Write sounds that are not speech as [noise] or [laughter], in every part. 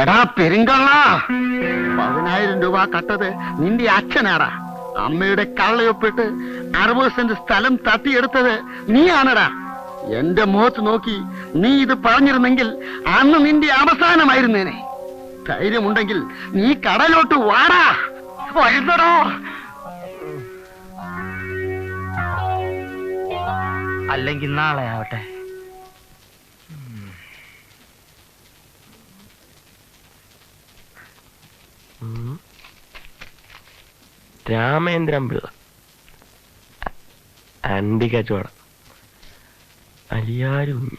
എടാ പെരുങ്കള്ള. പതിനായിരം രൂപ കട്ടത് നിന്റെ അച്ഛനാടാ. അമ്മയുടെ കള്ളയൊപ്പിട്ട് അറുപത് സെന്റ് സ്ഥലം തട്ടിയെടുത്തത് നീയാണടാ. എന്റെ മുഖത്ത് നോക്കി നീ ഇത് പറഞ്ഞിരുന്നെങ്കിൽ അന്ന് നിന്റെ അവസാനമായിരുന്നേനെ. ധൈര്യമുണ്ടെങ്കിൽ നീ കടലോട്ട് വാടാ. വരുന്നടോ. അല്ലെങ്കിൽ നാളെ ആവട്ടെ. രാമേന്ദ്രൻ പിള്ള. അണ്ടി കച്ചവട. അലിയാരു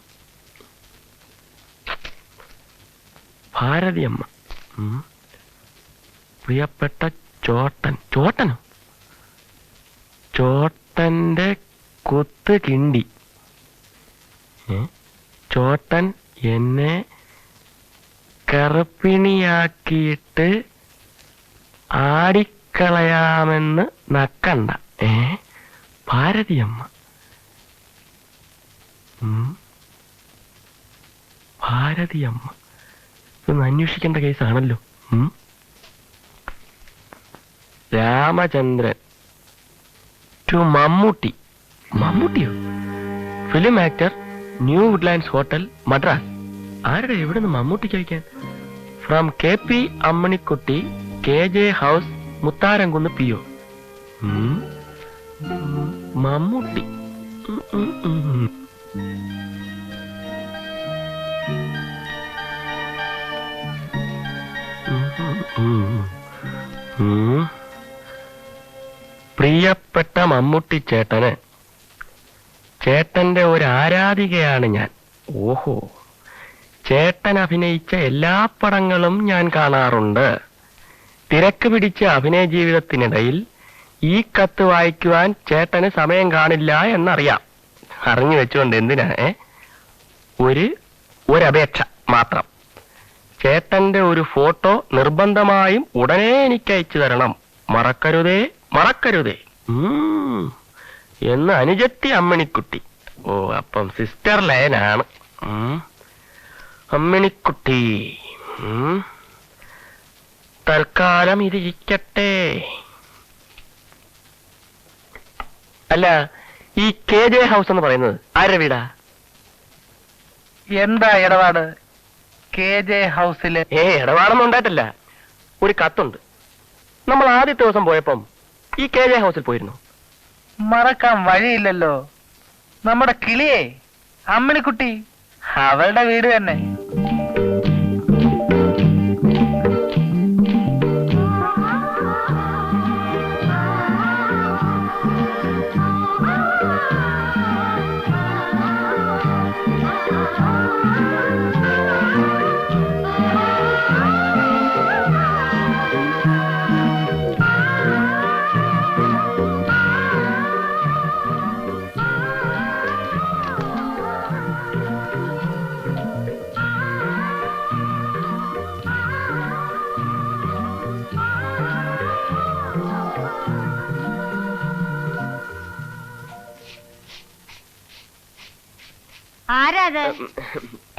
ഭാരതിയമ്മ. പ്രിയപ്പെട്ട ചോട്ടൻ. ചോട്ടനോ? ചോട്ടന്റെ കൊത്ത് കിണ്ടി? ചോട്ടൻ എന്നെ കറുപ്പിണിയാക്കിയിട്ട് ആടിക്കളയാമെന്ന് നക്കണ്ട. ഏ? ഭാരതിയമ്മ. ഭാരതിയമ്മ. ഇതൊന്ന് അന്വേഷിക്കേണ്ട കേസാണല്ലോ. Ramachandran to Mammootty. മമ്മൂട്ടിയോ? Film actor New Woodlands hotel Madras. ആരുടെ എവിടെ നിന്ന് മമ്മൂട്ടിക്ക് അയക്കാൻ? From K P Ammanikutty K J house Mutharamkunnu P O. Mammootty. പ്രിയപ്പെട്ട മമ്മൂട്ടി ചേട്ടന്. ചേട്ടന്റെ ഒരു ആരാധികയാണ് ഞാൻ. ഓഹോ. ചേട്ടൻ അഭിനയിച്ച എല്ലാ പടങ്ങളും ഞാൻ കാണാറുണ്ട്. തിരക്ക് പിടിച്ച അഭിനയ ജീവിതത്തിനിടയിൽ ഈ കത്ത് വായിക്കുവാൻ ചേട്ടന് സമയം കാണില്ല എന്നറിയാം. അറിഞ്ഞു വെച്ചുകൊണ്ട് എന്തിനാ ഏ? ഒരു ഒരപേക്ഷ മാത്രം. ചേട്ടന്റെ ഒരു ഫോട്ടോ നിർബന്ധമായും ഉടനെ എനിക്ക് അയച്ചു തരണം. മറക്കരുതേ മറക്കരുതേ. എന്ന് അനുജത്തി അമ്മണിക്കുട്ടി. ഓ അപ്പം സിസ്റ്റർ ലയനാണ്. അമ്മിണിക്കുട്ടി. ഉം. തൽക്കാലം ഇരിക്കട്ടെ അല്ല ഈ കെ ജെ ഹൗസ് എന്ന് പറയുന്നത് ആരുടെ വീടാ? എന്താ ഇടപാട്? കെ ജെ ഹൗസിൽ. ഏ ഇടപാടൊന്നും ഉണ്ടായിട്ടില്ല. ഒരു കത്തുണ്ട്. നമ്മൾ ആദ്യത്തെ ദിവസം പോയപ്പം ഈ കെ ജെ ഹൗസിൽ പോയിരുന്നു. മറക്കാൻ വഴിയില്ലല്ലോ. നമ്മുടെ കിളിയെ അമ്മിണിക്കുട്ടി അവളുടെ വീട് തന്നെ. ആരാ അത്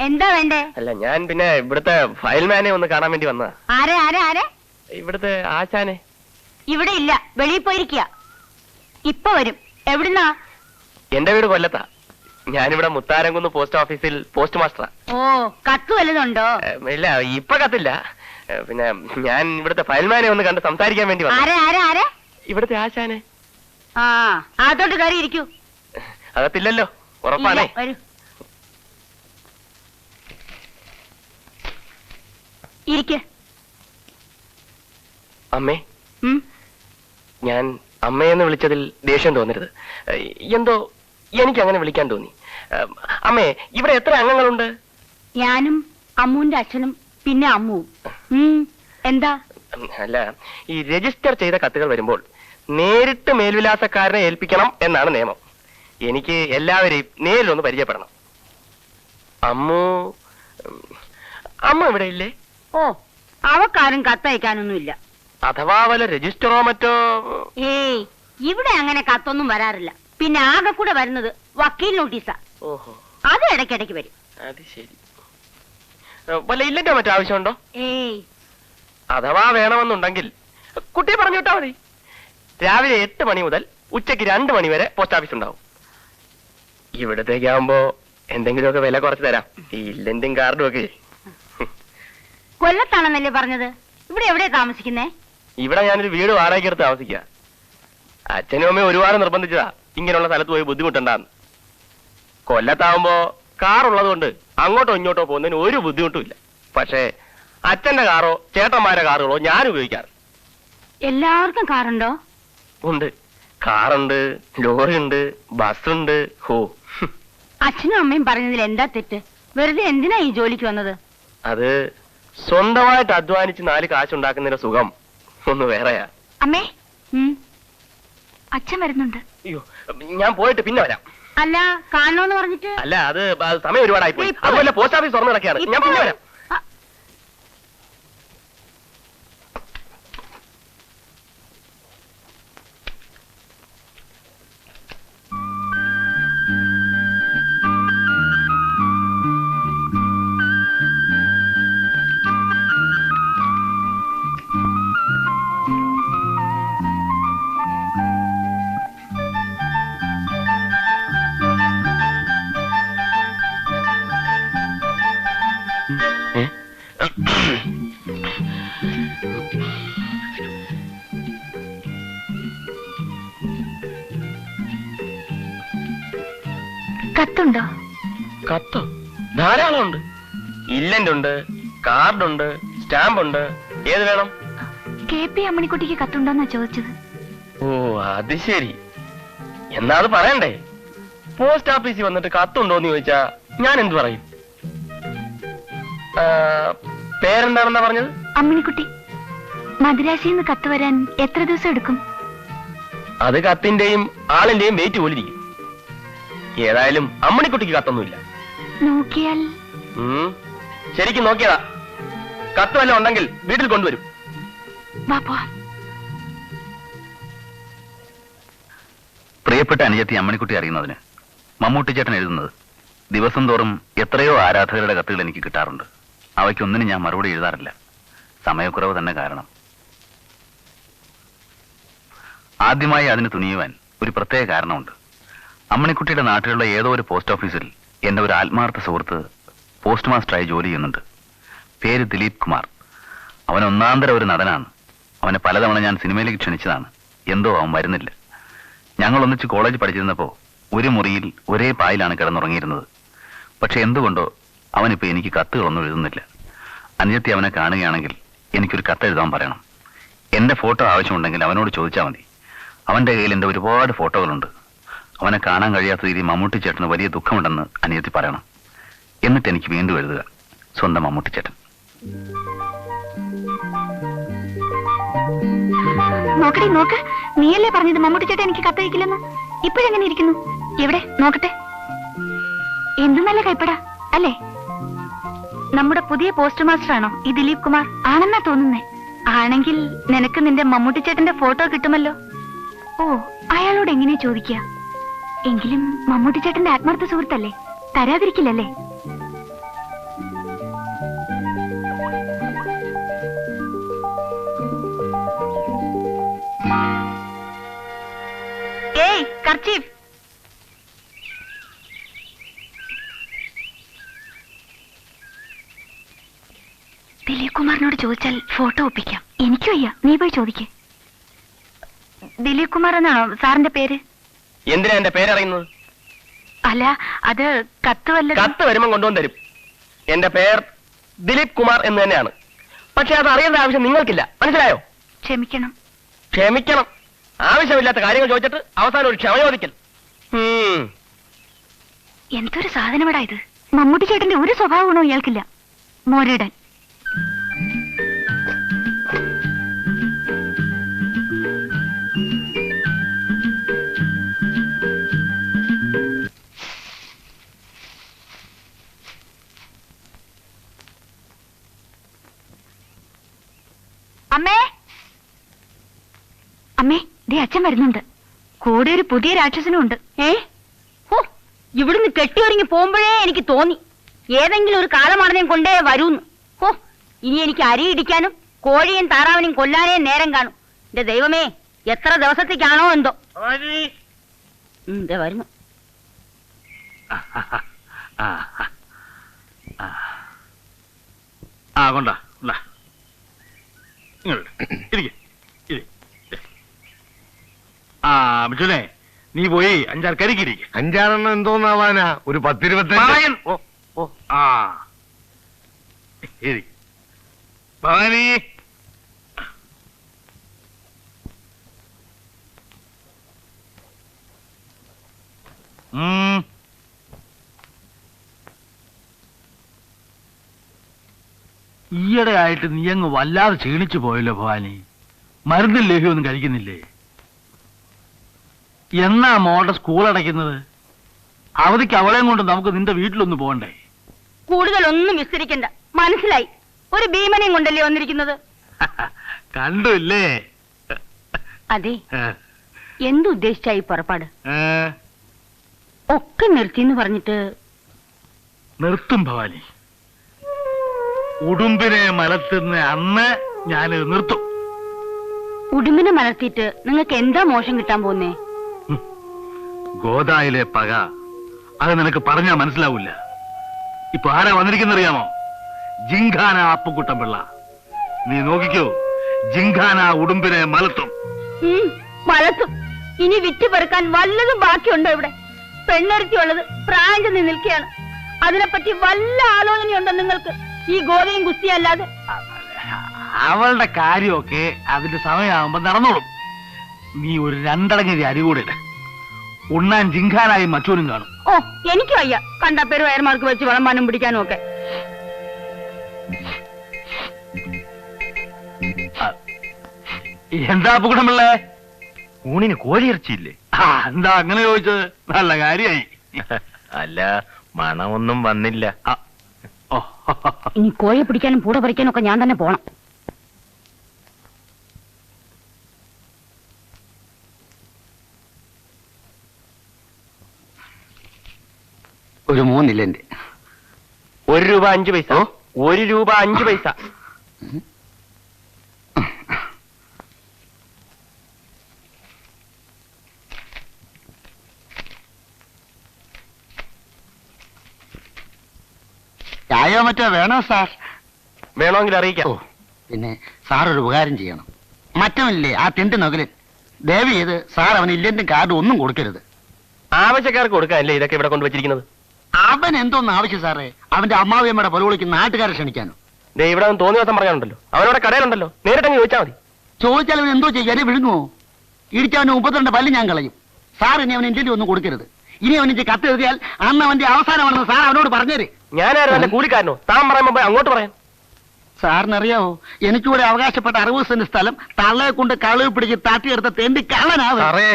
എന്താ വേണ്ടേ? അല്ല ഞാൻ പിന്നെ ഇവിടുത്തെ ഫയൽമാനെ ഒന്ന് കാണാൻ വേണ്ടി വന്നതാ. ആരെ ആരെ ആരെ? ഇവിടുത്തെ ആശാനെ. ഇവിടെ ഇല്ല. വെളിയിൽ പോയിരിക്കുക. ഇപ്പൊ വരും. എവിടുന്നാ? എന്റെ വീട് കൊല്ലത്താ. ഞാനിവിടെ മുത്താരംകുന്ന് പോസ്റ്റ് ഓഫീസിൽ പോസ്റ്റ് മാസ്റ്ററാ. ഓ കത്ത് വല്ലതുണ്ടോ? ഇല്ല ഇപ്പൊ കത്തില്ല. പിന്നെ ഞാൻ ഇവിടുത്തെ ഫയൽമാനെ ഒന്ന് കണ്ട് സംസാരിക്കാൻ വേണ്ടി വന്നു ആരെ ആരെ ആരെ? ഇവിടുത്തെ ആശാനെ. ആ അതോട്ട് കയറി ഇരിക്കൂ അകത്തില്ലല്ലോ. ഉറപ്പാണേ. വരൂ. ഇരിക്ക്. അമ്മേ. ഞാൻ അമ്മയെന്ന് വിളിച്ചതിൽ ദേഷ്യം തോന്നരുത്. എന്തോ എനിക്ക് അങ്ങനെ വിളിക്കാൻ തോന്നി. അമ്മേ ഇവിടെ എത്ര അംഗങ്ങളുണ്ട്? ഞാനും അമ്മുവിന്റെ അച്ഛനും പിന്നെ അമ്മുവും. എന്താ? അല്ല ഈ രജിസ്റ്റർ ചെയ്ത കത്തുകൾ വരുമ്പോൾ നേരിട്ട് മേൽവിലാസക്കാരനെ ഏൽപ്പിക്കണം എന്നാണ് നിയമം. എനിക്ക് എല്ലാവരെയും നേരിലൊന്ന് പരിചയപ്പെടണം. അമ്മു അമ്മ ഇവിടെ ഇല്ലേ? ഓ അവക്കാരും കത്തയക്കാനൊന്നുമില്ല. അഥവാ വല്ല രജിസ്റ്ററോ മറ്റോ? ഏയ് ഇവിടെ അങ്ങനെ കത്തൊന്നും വരാറില്ല. പിന്നെ ആകെ കൂടെ വരുന്നത് വക്കീൽ നോട്ടീസാ. ഓഹോ. അത് ഇടയ്ക്കിടയ്ക്ക് വരും. അത് ശരി. വല്ല ഇല്ലന്റെ മറ്റോ ആവശ്യമുണ്ടോ? ഏയ്. അഥവാ വേണമെന്നുണ്ടെങ്കിൽ കുട്ടിയെ പറഞ്ഞു വിട്ടാ മതി. രാവിലെ എട്ട് മണി മുതൽ ഉച്ചയ്ക്ക് രണ്ട് മണി വരെ പോസ്റ്റ് ഓഫീസ് ഉണ്ടാവും. ഇവിടത്തേക്കാവുമ്പോ എന്തെങ്കിലുമൊക്കെ വില കുറച്ച് തരാം. ഈ ഇല്ലന്റും കാർഡും ഒക്കെ. കൊല്ലത്താണെന്നല്ലേ പറഞ്ഞത്? ഇവിടെ എവിടെയാ താമസിക്കുന്നേ? ഇവിടെ ഞാനൊരു വീട് വാടകയ്ക്ക് എടുത്ത് താമസിക്കുക അച്ഛനും അമ്മയും ഒരുപാട് നിർബന്ധിച്ചതാ. ഇങ്ങനെയുള്ള സ്ഥലത്ത് പോയി ബുദ്ധിമുട്ടുണ്ടാന്ന്. കൊല്ലത്താവുമ്പോ കാർ ഉള്ളതുകൊണ്ട് അങ്ങോട്ടോ ഇങ്ങോട്ടോ പോകുന്നതിന് ഒരു ബുദ്ധിമുട്ടും ഇല്ല പക്ഷേ അച്ഛന്റെ കാറോ ചേട്ടന്മാരെ കാറുകളോ ഞാൻ ഉപയോഗിക്കാറ്. എല്ലാവർക്കും കാറുണ്ടോ? ഉണ്ട്. കാറുണ്ട് ലോറിയുണ്ട് ബസ്സുണ്ട്. ഹും. അച്ഛനും അമ്മയും പറഞ്ഞതിൽ എന്താ തെറ്റ്? വെറുതെ എന്തിനാ ഈ ജോലിക്ക് വന്നത്? അത് സ്വന്തമായിട്ട് അധ്വാനിച്ച് നാല് കാശുണ്ടാക്കുന്നതിന്റെ സുഖം ഒന്ന് വേറെയാ. അമ്മേ അച്ഛൻ വരുന്നുണ്ട്. അയ്യോ ഞാൻ പോയിട്ട് പിന്നെ വരാം. അല്ല കാണണോന്ന് പറഞ്ഞിട്ട്? അല്ല അത് സമയം ഒരുപാടായി പോയി അതുപോലെ പോസ്റ്റ് ഓഫീസ് തുറന്നു കിടക്കുകയാണ് ഞാൻ പിന്നെ വരാം. കത്തുണ്ടോ? കത്തോ? ധാരാളം ഉണ്ട് ഇല്ലന്റ് ഉണ്ട് കാർഡുണ്ട് സ്റ്റാമ്പ് ഉണ്ട് ഏത് വേണം? കെ പി അമ്മണിക്കുട്ടിക്ക് കത്തുണ്ടോന്നാ ചോദിച്ചത്. ഓ അത് ശരി. എന്നാ അത് പറയണ്ടേ? പോസ്റ്റ് ഓഫീസിൽ വന്നിട്ട് കത്തുണ്ടോന്ന് ചോദിച്ചാ ഞാൻ എന്ത് പറയും? പേരെന്താണെന്നാ പറഞ്ഞത്? അമ്മിണിക്കുട്ടി മദ്രാസിൽ നിന്ന് കത്ത് വരാൻ എത്ര ദിവസം എടുക്കും? അത് കത്തിന്റെയും ആളിന്റെയും വെയിറ്റ് പോലിരിക്കും. ഏതായാലും അമ്മണിക്കുട്ടിക്ക് കത്തൊന്നുമില്ല. നോക്കിയാൽ. ശരിക്കും നോക്കിയതാ. കത്ത് വല്ല ഉണ്ടെങ്കിൽ വീട്ടിൽ കൊണ്ടുവരും. പ്രിയപ്പെട്ട അനുജത്തി അമ്മണിക്കുട്ടി അറിയുന്നതിന് മമ്മൂട്ടി ചേട്ടൻ എഴുതുന്നത് ദിവസം തോറും എത്രയോ ആരാധകരുടെ കത്തുകൾ എനിക്ക് കിട്ടാറുണ്ട്. അവയ്ക്കൊന്നിനും ഞാൻ മറുപടി എഴുതാറില്ല. സമയക്കുറവ് തന്നെ കാരണം. ആദ്യമായി അതിന് തുനിയുവാൻ ഒരു പ്രത്യേക കാരണമുണ്ട്. അമ്മണിക്കുട്ടിയുടെ നാട്ടിലുള്ള ഏതോ ഒരു പോസ്റ്റ് ഓഫീസിൽ എന്റെ ഒരു ആത്മാർത്ഥ സുഹൃത്ത് പോസ്റ്റ് മാസ്റ്ററായി ജോലി ചെയ്യുന്നുണ്ട്. പേര് ദിലീപ് കുമാർ. അവൻ ഒന്നാന്തര ഒരു നടനാണ്. അവനെ പലതവണ ഞാൻ സിനിമയിലേക്ക് ക്ഷണിച്ചതാണ്. എന്തോ അവൻ വരുന്നില്ല. ഞങ്ങൾ ഒന്നിച്ച് കോളേജ് പഠിച്ചിരുന്നപ്പോൾ ഒരു മുറിയിൽ ഒരേ പായിലാണ് കിടന്നുറങ്ങിയിരുന്നത്. പക്ഷെ എന്തുകൊണ്ടോ അവനിപ്പോ എനിക്ക് കത്തുകളൊന്നും എഴുതുന്നില്ല. അനുജത്തി അവനെ കാണുകയാണെങ്കിൽ എനിക്കൊരു കത്ത് എഴുതാൻ പറയണം. എന്റെ ഫോട്ടോ ആവശ്യമുണ്ടെങ്കിൽ അവനോട് ചോദിച്ചാൽ മതി. അവന്റെ കയ്യിൽ എന്റെ ഒരുപാട് ഫോട്ടോകളുണ്ട്. അവനെ കാണാൻ കഴിയാത്ത രീതി മമ്മൂട്ടി ചേട്ടന് വലിയ ദുഃഖമുണ്ടെന്ന് അനിയത്തി പറയണം. എന്നിട്ട് എനിക്ക് വീണ്ടും എഴുതുക. സ്വന്തം മമ്മൂട്ടി ചേട്ടൻ. നോക്കടി നോക്ക്. നീയല്ലേ പറഞ്ഞത് മമ്മൂട്ടി ചേട്ടൻ എനിക്ക് കത്തയക്കില്ലെന്ന് ഇപ്പോഴെങ്ങനെ ഇരിക്കുന്നു? എവിടെ? നോക്കട്ടെ. എന്ത് നല്ല കൈപ്പട അല്ലേ? നമ്മുടെ പുതിയ പോസ്റ്റ് മാസ്റ്റർ ആണോ ഈ ദിലീപ് കുമാർ? ആണെന്നാ തോന്നുന്നേ. ആണെങ്കിൽ നിനക്ക് നിന്റെ മമ്മൂട്ടി ചേട്ടന്റെ ഫോട്ടോ കിട്ടുമല്ലോ. ഓ അയാളോട് എങ്ങനെയാ ചോദിക്കുക? എങ്കിലും മമ്മൂട്ടി ചേട്ടന്റെ ആത്മാർത്ഥ സുഹൃത്തല്ലേ? തരാതിരിക്കില്ലല്ലേ? ഏയ് കർച്ചീഫ്. ദിലീപ് കുമാറിനോട് ചോദിച്ചാൽ ഫോട്ടോ ഒപ്പിക്കാം. എനിക്കും അയ്യ. നീ പോയി ചോദിക്കേ. ദിലീപ് കുമാർ എന്നാണോ സാറിന്റെ പേര്? എന്തിനാ എന്റെ പേരറിയുന്നത്? അല്ല അത് കത്ത് വല്ല കത്ത് വരുമ്പം കൊണ്ടുവന്ന് തരും. എന്റെ പേർ ദിലീപ് കുമാർ എന്ന് തന്നെയാണ്. പക്ഷെ അത് അറിയേണ്ട ആവശ്യം നിങ്ങൾക്കില്ല. മനസ്സിലായോ? ക്ഷമിക്കണം. ക്ഷമിക്കണം. ആവശ്യമില്ലാത്ത കാര്യങ്ങൾ ചോദിച്ചിട്ട് അവസാനം ഒരു ക്ഷമ ചോദിക്കൽ. ഉം. എന്തൊരു സാധനമടാ ഇത്? മമ്മൂട്ടി ചേട്ടന്റെ ഒരു സ്വഭാവ ഗുണവും ഇയാൾക്കില്ല. മോരിടൻ. അച്ഛൻ വരുന്നുണ്ട്. കൂടെ ഒരു പുതിയ രാക്ഷസനും ഉണ്ട്. ഏ? ഹോ ഇവിടുന്ന് കെട്ടിയൊരുങ്ങി പോകുമ്പോഴേ എനിക്ക് തോന്നി. ഏതെങ്കിലും ഒരു കാലമാണെന്നും കൊണ്ടേ വരൂന്ന്. ഓ ഇനി എനിക്ക് അരി ഇടിക്കാനും കോഴിയും താറാവിനും കൊല്ലാനേ നേരം കാണും. എന്റെ ദൈവമേ എത്ര ദിവസത്തേക്കാണോ എന്തോ? വരുന്നു. ആ കൊണ്ടാ കൊണ്ടാ ഇങ്ങോട്ട് ഇരിക്ക്, ഇരി. ആ ബിജുനെ നീ പോയി അഞ്ചാറ് കരിക്കിരി അഞ്ചാറെണ്ണം എന്തോന്നാവാനാ? ഒരു പത്തിരുപത്തഞ്ച്. ഓ ഓ ആ. ഭവാനി. ഉം. ഈയിടെ ആയിട്ട് നീ അങ്ങ് വല്ലാതെ ക്ഷീണിച്ചു പോയല്ലോ ഭവാനി. മരുന്നില്ലേ ലേഹ്യമൊന്നും കഴിക്കുന്നില്ലേ? എന്നാ മോളുടെ സ്കൂൾ അടയ്ക്കുന്നത്? അവധിക്ക് അവളെയും കൊണ്ട് നമുക്ക് നിന്റെ വീട്ടിലൊന്ന് പോകണ്ടേ? കൂടുതലൊന്നും വിസ്തരിക്കണ്ട. മനസ്സിലായി. ഒരു ഭീമനെയും കൊണ്ടല്ലേ വന്നിരിക്കുന്നത്? [laughs] കണ്ടില്ലേ? അതെ. എന്തുദ്ദേശിച്ചായി പുറപ്പാട്? ഒക്കെ നിർത്തി എന്ന് പറഞ്ഞിട്ട് നിർത്തും ഭവാനി. ഉടുമ്പിനെ മലത്തുന്ന അന്ന് ഞാൻ നിർത്തും. ഉടുമ്പിനെ മലർത്തിയിട്ട് നിങ്ങൾക്ക് എന്താ മോശം കിട്ടാൻ പോകുന്നേ? ഗോദായിലെ പക. അത് നിനക്ക് പറഞ്ഞാ മനസ്സിലാവില്ല. ഇപ്പൊ ആരാ വന്നിരിക്കുന്നറിയാമോ? ജിങ്കാന അപ്പുക്കുട്ടൻ പിള്ള. നീ നോക്കിക്കോ ജിങ്കാന ഉടുമ്പിനെ മലത്തും. മലത്തും. ഇനി വിറ്റ് പെറുക്കാൻ വല്ലതും ബാക്കിയുണ്ടോ ഇവിടെ? പെണ്ണൊരുത്തിയുള്ളത് പ്രായം ചെന്ന് നിൽക്കുകയാണ്. അതിനെപ്പറ്റി വല്ല ആലോചനയുണ്ടോ നിങ്ങൾക്ക്? ഈ ഗോതയും കുസ്തിയല്ലാതെ അവളുടെ കാര്യമൊക്കെ അതിന്റെ സമയമാകുമ്പോ നടന്നോളും. നീ ഒരു രണ്ടടങ്ങി അരി കൂടെ ഇട്. ഉണ്ണാൻ ജിങ്കാനായി മറ്റോനും കാണും. ഓ എനിക്കും അയ്യ. കണ്ട പേര് വയർമാർക്ക് വെച്ച് വിളമ്പാനും പിടിക്കാനും ഒക്കെ. എന്താ അപ്പുക്കുട്ടൻ പിള്ളേ ഊണിന് കോഴിയിറച്ചിയില്ലേ? ആ എന്താ അങ്ങനെ ചോദിച്ചത്? നല്ല കാര്യായി അല്ല മണമൊന്നും വന്നില്ല. ഓ, ഇനി കോഴി പിടിക്കാനും പൂട പറിക്കാനും ഒക്കെ ഞാൻ തന്നെ പോണം. ഒരു മൂന്നില്ലേ ഒരു രൂപ അഞ്ചു പൈസ. ഒരു രൂപ അഞ്ചു പൈസ. ചായോ മറ്റോ വേണോ സാർ? വേണമെങ്കിൽ അറിയിക്കാം. പിന്നെ സാർ ഒരു ഉപകാരം ചെയ്യണം. മറ്റവനില്ലേ ആ തിണ്ടി നഗൽ ദയവ് ചെയ്ത് സാർ അവന് ഇല്ലെന്റും കാർഡ് ഒന്നും കൊടുക്കരുത്. ആവശ്യക്കാർക്ക് കൊടുക്കാനല്ലേ ഇതൊക്കെ ഇവിടെ കൊണ്ടുവച്ചിരിക്കുന്നത് അവൻ എന്തോന്ന് ആവശ്യം സാറേ? അവന്റെ അമ്മാവിയമ്മയുടെ പൊലവിളിക്ക് നാട്ടുകാരെ ക്ഷണിക്കാനോ? ദേ ഇവിടെ അവൻ തോന്നിയ ദിവസം പറയാനുണ്ടല്ലോ അവനവിടെ കടയിലുണ്ടല്ലോ. നേരിട്ടങ്ങ് ചോദിച്ചാൽ മതി. ചോദിച്ചാൽ അവൻ എന്തോ ചെയ്യാൻ വിഴുങ്ങുമോ ഇടിച്ചവന് മുപ്പത്തിരണ്ട് പല്ല് ഞാൻ കളയും. സാർ ഇനി അവൻ ഇന്ത്യയിൽ ഒന്നും കൊടുക്കരുത്. ഇനി അവൻ എനിക്ക് കത്ത് എഴുതിയാൽ അന്ന് അവന്റെ അവസാനമാണെന്ന് സാർ അവനോട് പറഞ്ഞേര്. ഞാനായിരുന്നു എന്റെ കൂലിക്കാരനോ? താൻ പറയുമ്പോ അങ്ങോട്ട് പറയാൻ. സാറിനറിയാവോ എനിക്കൂടെ അവകാശപ്പെട്ട അറുപത് സെന്റ് സ്ഥലം തള്ളയെ കൊണ്ട് കളവ് പിടിച്ച് തട്ടിയെടുത്ത തെണ്ടി കള്ളനാവ് സാറേ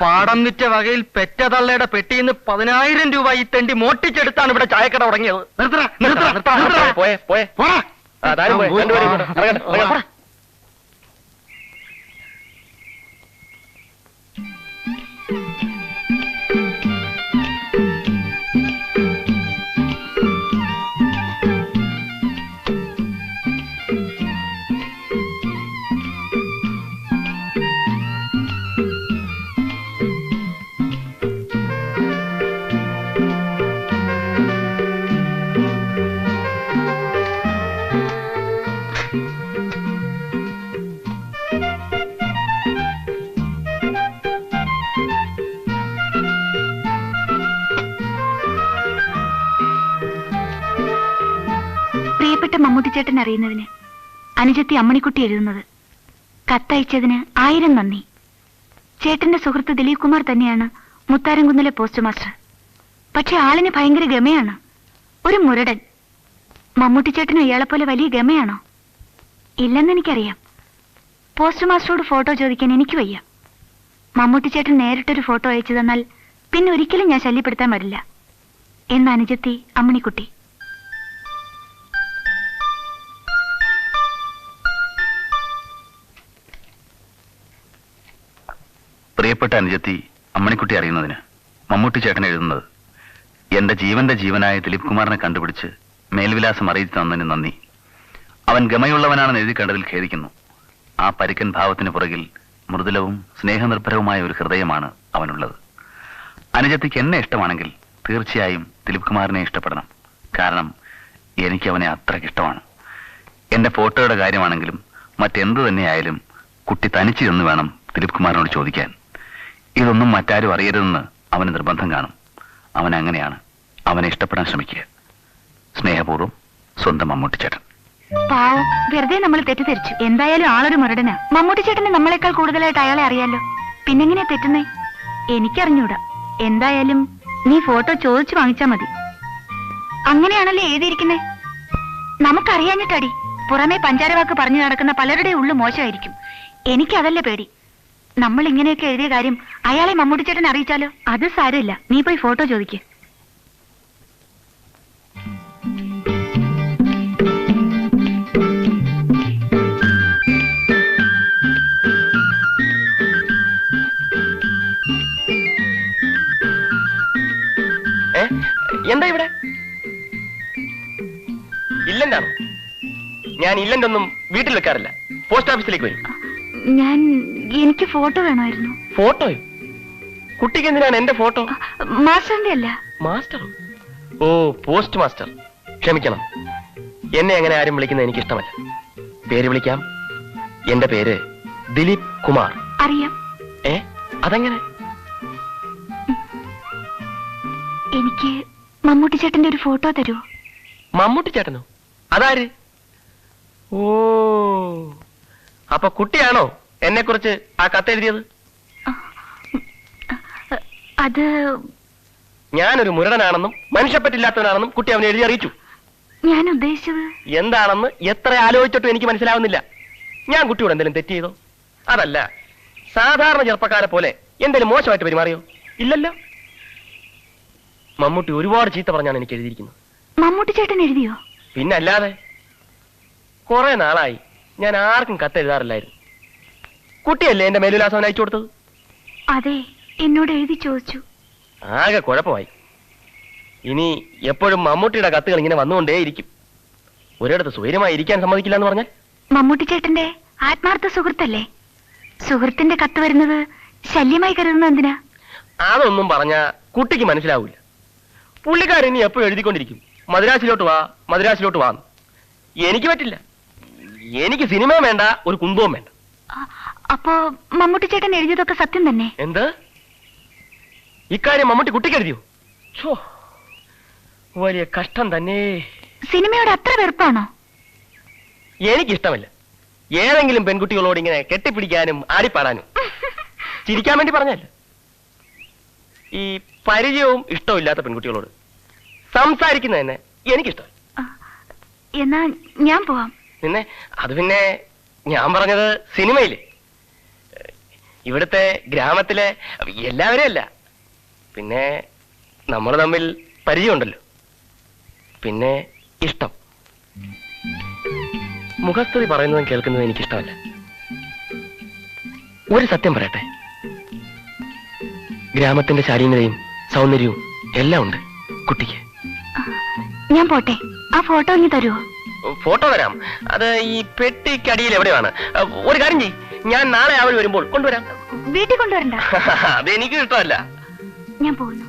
പാടം വിറ്റ വകയിൽ പെറ്റ തള്ളയുടെ പെട്ടിന്ന് പതിനായിരം രൂപ ഈ തെണ്ടി മോട്ടിച്ചെടുത്താണ് ഇവിടെ ചായക്കട തുടങ്ങിയത് നിർത്തണം നിർത്തണം നിർത്താം, പോയേ പോയേ പോയെ പോടാ. ആ, താനും പോയി. രണ്ടുപേരും ഇങ്ങോട്ട്. ഇറങ്ങട്ടെ, ഇറങ്ങട്ടെ. അറിയുന്നതിന് അനുജത്തി അമ്മണിക്കുട്ടി എഴുതുന്നത്. കത്തയച്ചതിന് ആയിരം നന്ദി. ചേട്ടന്റെ സുഹൃത്ത് ദിലീപ് കുമാർ തന്നെയാണ് മുത്താരംകുന്നിലെ പോസ്റ്റ് മാസ്റ്റർ. പക്ഷെ ആളിന് ഭയങ്കര ഗമയാണ്. ഒരു മുരടൻ. മമ്മൂട്ടി മമ്മൂട്ടിച്ചേട്ടനും ഇയാളെപ്പോലെ വലിയ ഗമയാണോ? ഇല്ലെന്ന് എനിക്കറിയാം. പോസ്റ്റ് മാസ്റ്ററോട് ഫോട്ടോ ചോദിക്കാൻ എനിക്ക് വയ്യ. മമ്മൂട്ടി ചേട്ടൻ നേരിട്ടൊരു ഫോട്ടോ അയച്ചു തന്നാൽ പിന്നെ ഒരിക്കലും ഞാൻ ശല്യപ്പെടുത്താൻ വരില്ല എന്ന് അനുജത്തി അമ്മണിക്കുട്ടി. പ്രിയപ്പെട്ട അനുജത്തി അമ്മണിക്കുട്ടി അറിയുന്നതിന് മമ്മൂട്ടി ചേട്ടൻ എഴുതുന്നത്. എന്റെ ജീവന്റെ ജീവനായ ദിലീപ് കുമാറിനെ കണ്ടുപിടിച്ച് മേൽവിലാസം അറിയിച്ചു തന്നതിന് നന്ദി. അവൻ ഗമയുള്ളവനാണെന്ന് എഴുതി കണ്ടതിൽ ഖേദിക്കുന്നു. ആ പരിക്കൻ ഭാവത്തിന് പുറകിൽ മൃദുലവും സ്നേഹനിർഭരവുമായ ഒരു ഹൃദയമാണ് അവനുള്ളത്. അനുജത്തിക്ക് എന്നെ ഇഷ്ടമാണെങ്കിൽ തീർച്ചയായും ദിലീപ് കുമാറിനെ ഇഷ്ടപ്പെടണം. കാരണം എനിക്ക് അവനെ അത്രയ്ക്ക് ഇഷ്ടമാണ്. എന്റെ ഫോട്ടോയുടെ കാര്യമാണെങ്കിലും മറ്റെന്ത് തന്നെയായാലും കുട്ടി തനിച്ചിരുന്ന് വേണം ദിലീപ് കുമാറിനോട് ചോദിക്കാൻ. ഇതൊന്നും മറ്റാരും അറിയരുതെന്ന് അവന് നിർബന്ധം കാണും. അവൻ അങ്ങനെയാണ്. അവനെ ഇഷ്ടപ്പെടാൻ ശ്രമിക്കുക. സ്നേഹപൂർവം സ്വന്തം മമ്മൂട്ടിച്ചേട്ടൻ പാവം വെറുതെ നമ്മൾ തെറ്റിദ്ധരിച്ചു. എന്തായാലും ആളൊരു മുരടനാ. മമ്മൂട്ടിച്ചേട്ടന് നമ്മളെക്കാൾ കൂടുതലായിട്ട് അയാളെ അറിയാലോ? പിന്നെങ്ങനെയാ തെറ്റുന്നേ? എനിക്കറിഞ്ഞൂടാ. എന്തായാലും നീ ഫോട്ടോ ചോദിച്ചു വാങ്ങിച്ചാ മതി. അങ്ങനെയാണല്ലേ എഴുതിയിരിക്കുന്നേ? നമുക്കറിയാഞ്ഞിട്ടടി. പുറമേ പഞ്ചാരവാക്ക് പറഞ്ഞു നടക്കുന്ന പലരുടെ ഉള്ളു മോശമായിരിക്കും. എനിക്കതല്ലേ പേടി. നമ്മൾ ഇങ്ങനെയൊക്കെ എഴുതിയ കാര്യം അയാളെ മമ്മൂട്ടി ചേട്ടൻ അറിയിച്ചാലോ? അത് സാരമില്ല. നീ പോയി ഫോട്ടോ ചോദിക്കേ. എന്താ ഇവിടെ? ഇല്ലന്റാണോ ഞാൻ ഇല്ലന്റൊന്നും വീട്ടിൽ വെക്കാറില്ല. പോസ്റ്റ് ഓഫീസിലേക്ക് വരും. ഞാൻ എനിക്ക് ഫോട്ടോ വേണമായിരുന്നു. ഫോട്ടോ കുട്ടിക്ക് എന്തിനാണ് എന്റെ ഫോട്ടോ? മാസ്റ്ററിന്റെ അല്ല. Master oh post master. ക്ഷമിക്കണം. എന്നെ അങ്ങനെ ആരും വിളിക്കുന്നത് എനിക്ക് ഇഷ്ടമല്ല പേര് വിളിക്കാം. എന്റെ പേര് ദിലീപ് കുമാർ. അറിയാം. ഏ അതെങ്ങനെ? എനിക്ക് മമ്മൂട്ടി ചേട്ടന്റെ ഒരു ഫോട്ടോ തരുമോ മമ്മൂട്ടി ചേട്ടനോ? അതാര്? ഓ. അപ്പൊ കുട്ടിയാണോ എന്നെ കുറിച്ച് ആ കത്തെഴുതിയത്? അത് ഞാനൊരു മുരടനാണെന്നും മനുഷ്യപ്പറ്റില്ലാത്തവനാണെന്നും കുട്ടി അവനെ എഴുതി അറിയിച്ചു. ഞാൻ ഉദ്ദേശിച്ചത് എന്താണെന്ന് എത്ര ആലോചിച്ചിട്ടും എനിക്ക് മനസ്സിലാവുന്നില്ല. ഞാൻ കുട്ടിയോട് എന്തെങ്കിലും തെറ്റ് ചെയ്തോ? അതല്ല സാധാരണ ചെറുപ്പക്കാരെ പോലെ എന്തെങ്കിലും മോശമായിട്ട് പെരുമാറിയോ? ഇല്ലല്ലോ. മമ്മൂട്ടി ഒരുപാട് ചീത്ത പറഞ്ഞാണ് എനിക്ക് എഴുതിയിരിക്കുന്നത്. മമ്മൂട്ടി ചേട്ടൻ എഴുതിയോ? പിന്നല്ലാതെ കുറെ നാളായി ഞാൻ ആർക്കും കത്ത് എഴുതാറില്ലായിരുന്നു. കുട്ടിയല്ലേ എന്റെ മേലുലാസം അയച്ചു കൊടുത്തത്? അതെ എന്നോട് എഴുതി ചോദിച്ചു. ആകെ കുഴപ്പമായി. ഇനി എപ്പോഴും മമ്മൂട്ടിയുടെ കത്തുകൾ ഇങ്ങനെ വന്നുകൊണ്ടേയിരിക്കും. ഒരിടത്ത് സ്വൈര്യമായി ഇരിക്കാൻ സമ്മതിക്കില്ല എന്ന് പറഞ്ഞാൽ? മമ്മൂട്ടി ചേട്ടന്റെ ആത്മാർത്ഥ സുഹൃത്തല്ലേ? സുഹൃത്തിന്റെ കത്ത് വരുന്നത് ശല്യമായി കരുതുന്നത് എന്തിനാ? അതൊന്നും പറഞ്ഞ കുട്ടിക്ക് മനസ്സിലാവില്ല പുള്ളിക്കാരൻ ഇനി എപ്പോഴും എഴുതിക്കൊണ്ടിരിക്കും. മദ്രാസിലോട്ട് വാ മദ്രാസിലോട്ട് വാ എനിക്ക് പറ്റില്ല. എനിക്ക് സിനിമ വേണ്ട ഒരു കുന്തവും വേണ്ട. അപ്പോ മമ്മൂട്ടി ചേട്ടൻ എഴുതിയതൊക്കെ സത്യം തന്നെ? എന്ത്? ഇക്കാര്യം മമ്മൂട്ടി കുട്ടിക്ക് എഴുതിയോ? ഛോ വലിയ കഷ്ടം തന്നെ. സിനിമയോട് അത്ര വെറുപ്പാണോ? എനിക്ക് ഇഷ്ടമല്ല ഏതെങ്കിലും പെൺകുട്ടികളോട് ഇങ്ങനെ കെട്ടിപ്പിടിക്കാനും ആടിപ്പാടാനും. ചിരിക്കാൻ വേണ്ടി പറഞ്ഞല്ല. ഈ പരിചയവും ഇഷ്ടമില്ലാത്ത പെൺകുട്ടികളോട് സംസാരിക്കുന്നതന്നെ എനിക്കിഷ്ടം എന്നാ ഞാൻ പോവാം. പിന്നെ അത് പിന്നെ ഞാൻ പറഞ്ഞത് സിനിമയിൽ. ഇവിടുത്തെ ഗ്രാമത്തിലെ എല്ലാവരും അല്ല. പിന്നെ നമ്മൾ തമ്മിൽ പരിചയമുണ്ടല്ലോ. പിന്നെ ഇഷ്ടം. മുഖസ്തുതി പറയുന്നതും കേൾക്കുന്നതും എനിക്കിഷ്ടമല്ല. ഒരു സത്യം പറയട്ടെ. ഗ്രാമത്തിന്റെ ശാലീനതയും സൗന്ദര്യവും എല്ലാം ഉണ്ട് കുട്ടിക്ക്. ഞാൻ പോട്ടെ. ആ ഫോട്ടോ ഇനി തരുമോ ഫോട്ടോ തരാം. അത് ഈ പെട്ടിക്കടിയിൽ എവിടെയാണ്? ഒരു കാര്യം ചെയ് ഞാൻ നാളെ അവൾ വരുമ്പോൾ കൊണ്ടുവരാം. വീട്ടിൽ കൊണ്ടുവരണ്ട. [laughs] അത് എനിക്ക് ഇഷ്ടമല്ല. ഞാൻ പോകുന്നു.